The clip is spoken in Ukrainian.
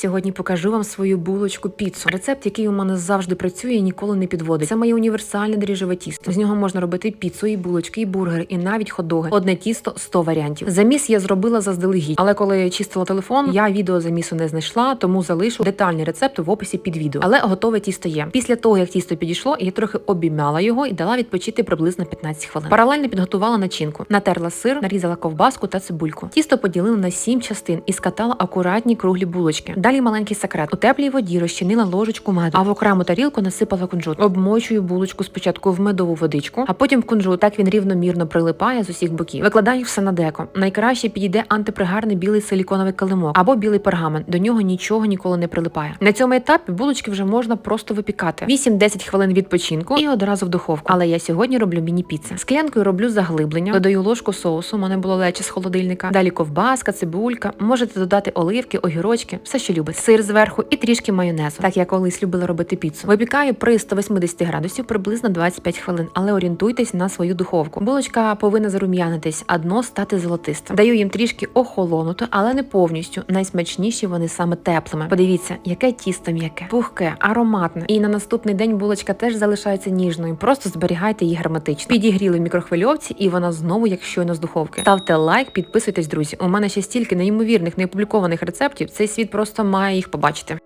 Сьогодні покажу вам свою булочку піцу. Рецепт, який у мене завжди працює і ніколи не підводить. Це моє універсальне дріжджеве тісто. З нього можна робити піцу, і булочки, і бургери, і навіть хот-доги. Одне тісто 100 варіантів. Заміс я зробила заздалегідь, але коли я чистила телефон, я відео замісу не знайшла, тому залишу детальний рецепт в описі під відео. Але готове тісто є. Після того, як тісто підійшло, я трохи обіймяла його і дала відпочити приблизно 15 хвилин. Паралельно підготувала начинку, натерла сир, нарізала ковбаску та цибульку. Тісто поділила на 7 частин і скатала акуратні круглі булочки. Далі маленький секрет. У теплій воді розчинила ложечку меду, а в окрему тарілку насипала кунжут. Обмочую булочку спочатку в медову водичку, а потім в кунжут. Так він рівномірно прилипає з усіх боків. Викладаю все на деко. Найкраще підійде антипригарний білий силіконовий килимок або білий пергамент. До нього нічого ніколи не прилипає. На цьому етапі булочки вже можна просто випікати. 8-10 хвилин відпочинку і одразу в духовку. Але я сьогодні роблю міні-піци. Склянкою роблю заглиблення, додаю ложку соусу. У мене було лече з холодильника. Далі ковбаска, цибулька. Можете додати оливки, огірочки, все, що любить. Сир зверху і трішки майонезу. Так я колись любила робити піцу. Випікаю при 180 градусів приблизно 25 хвилин, але орієнтуйтесь на свою духовку. Булочка повинна зарум'янитись, а дно стати золотистим. Даю їм трішки охолонути, але не повністю. Найсмачніші вони саме теплими. Подивіться, яке тісто м'яке, пухке, ароматне. І на наступний день булочка теж залишається ніжною. Просто зберігайте її герметично. Підігріли в мікрохвильовці, і вона знову як щойно з духовки. Ставте лайк, підписуйтесь, друзі. У мене ще стільки неймовірних неопублікованих рецептів. Цей світ просто має їх побачити.